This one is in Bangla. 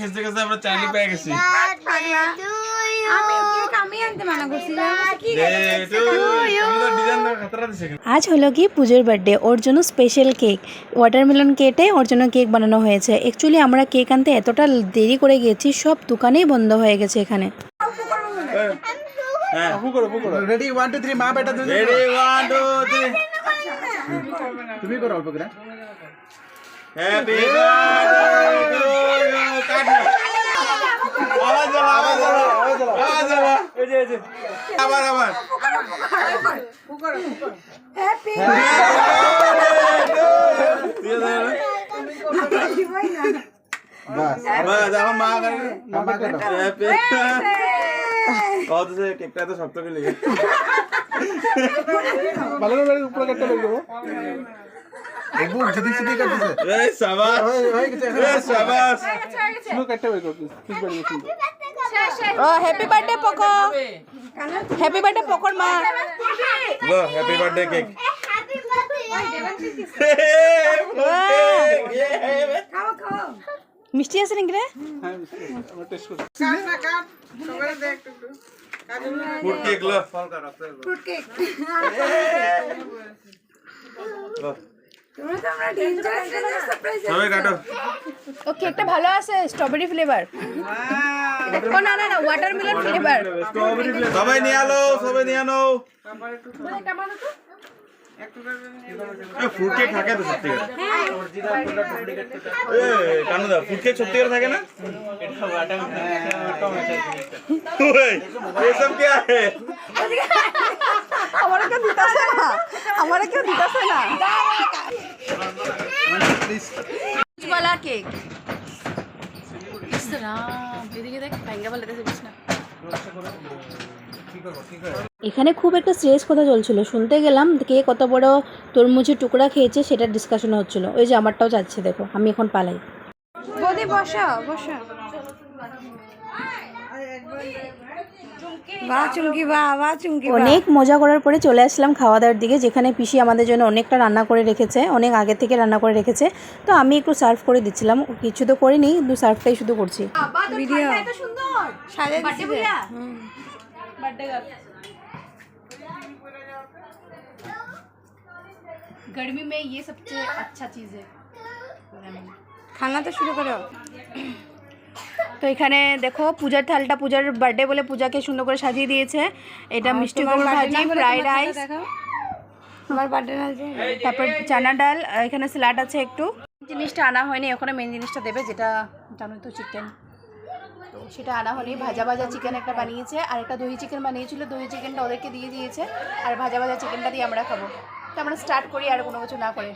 খেসতে খেসতে আমরা চাইনি পেয়ে গেছি। মানা দিছে কিন্তু। আজ হলো কি পুজোর বার্থডে ওর জন্য স্পেশাল কেক ওয়াটারমেলন কেটে ওর জন্য কেক বানানো হয়েছে। অ্যাকচুয়ালি আমরা কেক আনতে এতটা দেরি করে গেছি সব দোকানেই বন্ধ হয়ে গেছে এখানে। হ্যাঁ। রেডি ওয়ান টু থ্রি মা বেটা তুমি রেডি ওয়ান টু থ্রি তুমি করো অল্প করে। হ্যাপি বার্থডে এই যে এই যে। আবার আবার। হ্যাপি বাস। বাস এখন মা হ্যাপি কত সে কেকটা তো শক্ত করে লেগে ভালো করে উপরে কাটতে লাগবে এবু যদি সিটি কাটতেছে। এই সাবাস। কাটতে প্লিজ প্লিজ বাড়ি ও হ্যাপি বার্থডে পকো হ্যাপি বার্থডে পকর মা গো হ্যাপি বার্থডে কেক খাও খাও মিষ্টি আছে নাকি রে হ্যাঁ আমরা টেস্ট করি ফুড কেক লো ফ্রুট কেক লো। তোমরা তো আমরা ডেঞ্জারাস ডেঞ্জারাস সারপ্রাইজ সবাই কাটো। ও কেকটা ভালো আছে স্ট্রবেরি ফ্লেভার ও না না না ওয়াটারমেলন ফ্লেভার সবাই নিয়ে আলো সবাই নিয়ে আনো ফুড কেক থাকে তো সত্যি কানু দা ফুড কেক সত্যি থাকে না ওই, ये सब क्या है আমারে কেউ দিতাছে না আমারে কেউ দিতাছে না প্লিজ वाला केक এদিকে দেখ ভাঙ্গা বলে না। এখানে খুব একটা সিরিয়াস কথা চলছিল? শুনতে গেলাম কে কত বড় তরমুজের টুকরা খেয়েছে সেটা ডিসকাশন হচ্ছিল। ওই যে আমারটাও যাচ্ছে দেখো আমি এখন পালাই। বসো বসো। অনেক মজা করার পরে চলে আসলাম খাওয়া দাওয়ার দিকে যেখানে পিসি আমাদের জন্য অনেকটা রান্না করে রেখেছে অনেক আগে থেকে রান্না করে রেখেছে তো আমি একটু সার্ভ করে দিচ্ছিলাম কিছু তো করিনি কিন্তু সার্ভটাই শুধু করছি ভিডিও সাজিয়ে দিছি যে। गर्मी में ये सबसे अच्छा चीज़ है খানা তো শুরু করো তো এখানে দেখো পূজার থালটা পূজার বার্থডে বলে পূজাকে সুন্দর করে সাজিয়ে দিয়েছে। এটা মিষ্টি কুমড়ো ভাজি ফ্রাইড রাইস আমার বার্থডে তারপর চানা ডাল এখানে স্যালাড আছে একটু। জিনিসটা আনা হয়নি ওখানে মেন জিনিসটা দেবে যেটা জানো তো চিকেন তো সেটা আনা হয়নি। ভাজা ভাজা চিকেন একটা বানিয়েছে আর একটা দহি চিকেন বানিয়েছিল। দহি চিকেনটা ওদেরকে দিয়ে দিয়েছে আর ভাজা ভাজা চিকেনটা দিয়ে আমরা খাব। তো আমরা স্টার্ট করি আর কোনো কিছু না করে।